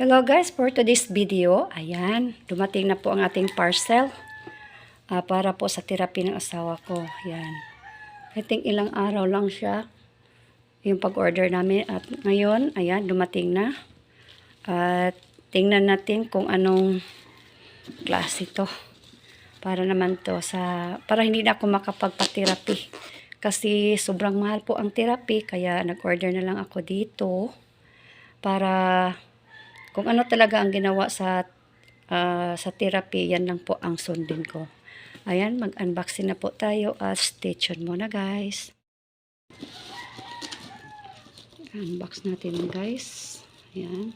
Hello guys, for today's video, ayan, dumating na po ang ating parcel ah, para po sa therapy ng asawa ko. Ayan. I think ilang araw lang siya yung pag-order namin at ngayon, ayan, dumating na. At tingnan natin kung anong klase to. Para naman to sa, para hindi na ako makapagpa-therapy. Kasi sobrang mahal po ang therapy, kaya nag-order na lang ako dito para kung ano talaga ang ginawa sa ah, sa therapy, yan lang po ang sundin ko. Ayan, mag-unboxing na po tayo at stay tuned muna guys. Unbox natin guys. Ayan.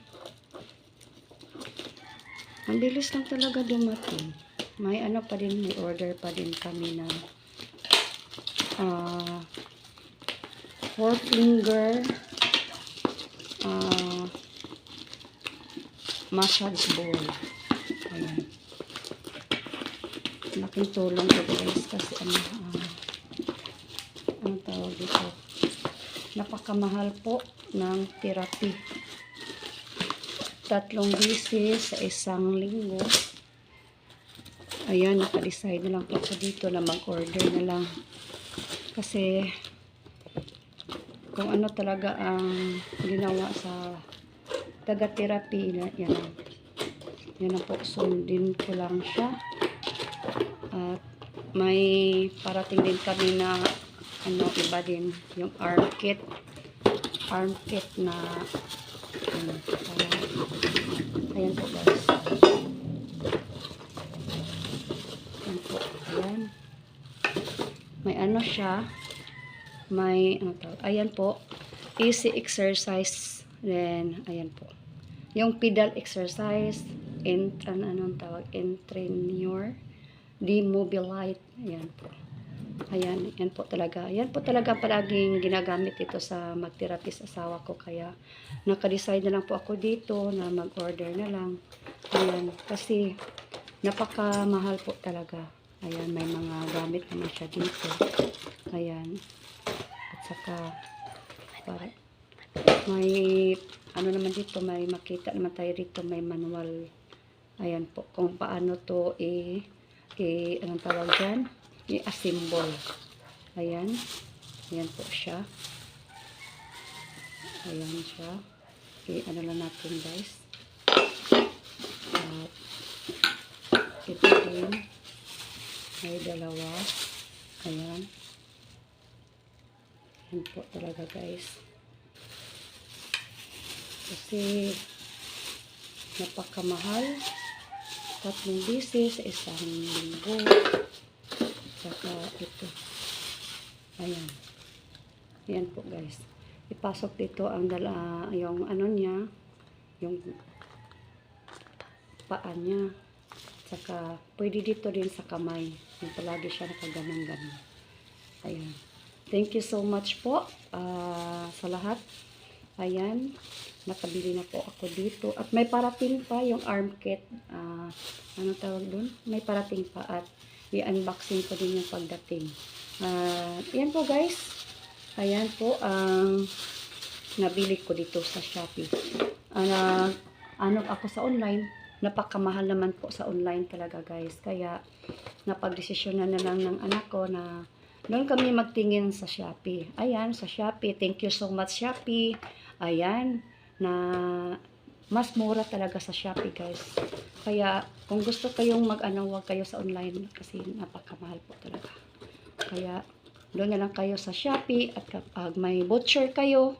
Ang bilis lang talaga dumating. May ano pa din, may order pa din kami na ah four finger ah massage bowl. Ayan. Laking tulong ko guys kasi ano, ah, ano tawag dito. Napakamahal po ng therapy. Tatlong bisis sa isang linggo. Ayan, naka-decide na lang po ako dito na mag-order na lang. Kasi kung ano talaga ang ginawa sa taga-therapy na yan. Yan ang po sundin ko lang siya. At may parating din kami na ano iba din yung arm kit. Arm kit na ano, uh, ayan po guys. Ayan po ayan. May ano siya may ano to, ayan po easy exercise then ayan po. Yung pedal exercise and an anong tawag? Entrenure demobilite. Ayan po. Ayan yan po talaga. Yan po talaga palaging ginagamit ito sa magtherapy sa asawa ko. Kaya naka-decide na lang po ako dito na mag-order na lang. Ayan kasi napakamahal po talaga. Ayan may mga gamit naman siya dito. Ayan. At saka para may ano naman dito may makita naman tayo dito may manual. Ayan po kung paano to i, i anong tawag dyan? I-assemble. Ayan ayan po siya. Ayan siya. I ano lang natin guys. At ito din. May dalawa. Ayan. Ayan po talaga guys kasi napakamahal. Tatlong bisis sa isang linggo. Saka ito. Ayan. Ayan po guys. Ipasok dito ang dala yung ano niya yung paa niya. Saka pwede dito din sa kamay. Yung palagi siya nakaganon-ganon. Ayan. Thank you so much po ah, sa lahat Ayan, nakabili na po ako dito. At may parating pa yung arm kit. ah ano tawag doon? May parating pa at i-unboxing ko din yung pagdating. Ah, ayan po guys. Ayan po ang nabili ko dito sa Shopee. Ah, ano ako sa online, napakamahal naman po sa online talaga guys. Kaya napagdesisyon na na lang ng anak ko na doon kami magtingin sa Shopee. Ayan, sa Shopee. Thank you so much Shopee. Ayan, na mas mura talaga sa Shopee guys. Kaya kung gusto kayong mag-ano, wag kayo sa online kasi napakamahal po talaga. Kaya doon na lang kayo sa Shopee at kapag may voucher kayo,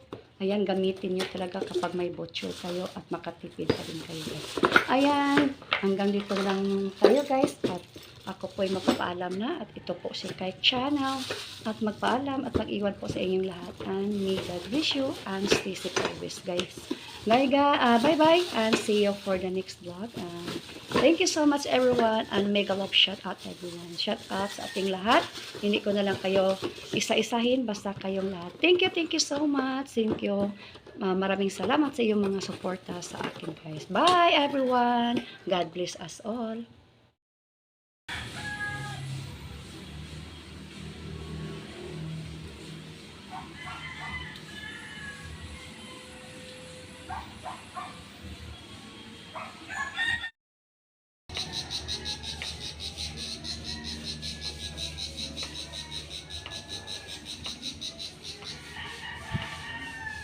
ayan, gamitin nyo talaga kapag may voucher kayo at makatipid pa din kayo guys. Ayan, hanggang dito lang tayo guys at ako po ay magpapaalam na at ito po si Kai Channel at magpaalam at mag-iwan po sa inyong lahat and may God bless you and stay safe always guys. Bye, ga, uh, bye bye and see you for the next vlog. And thank you so much everyone and mega love shout out everyone. Shout out sa ating lahat. Hindi ko na lang kayo isa-isahin basta kayong lahat. Thank you, thank you so much. Thank you. Uh, maraming salamat sa iyong mga suporta sa akin guys. Bye everyone. God bless us all.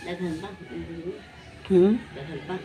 来得很棒，嗯，来得很棒。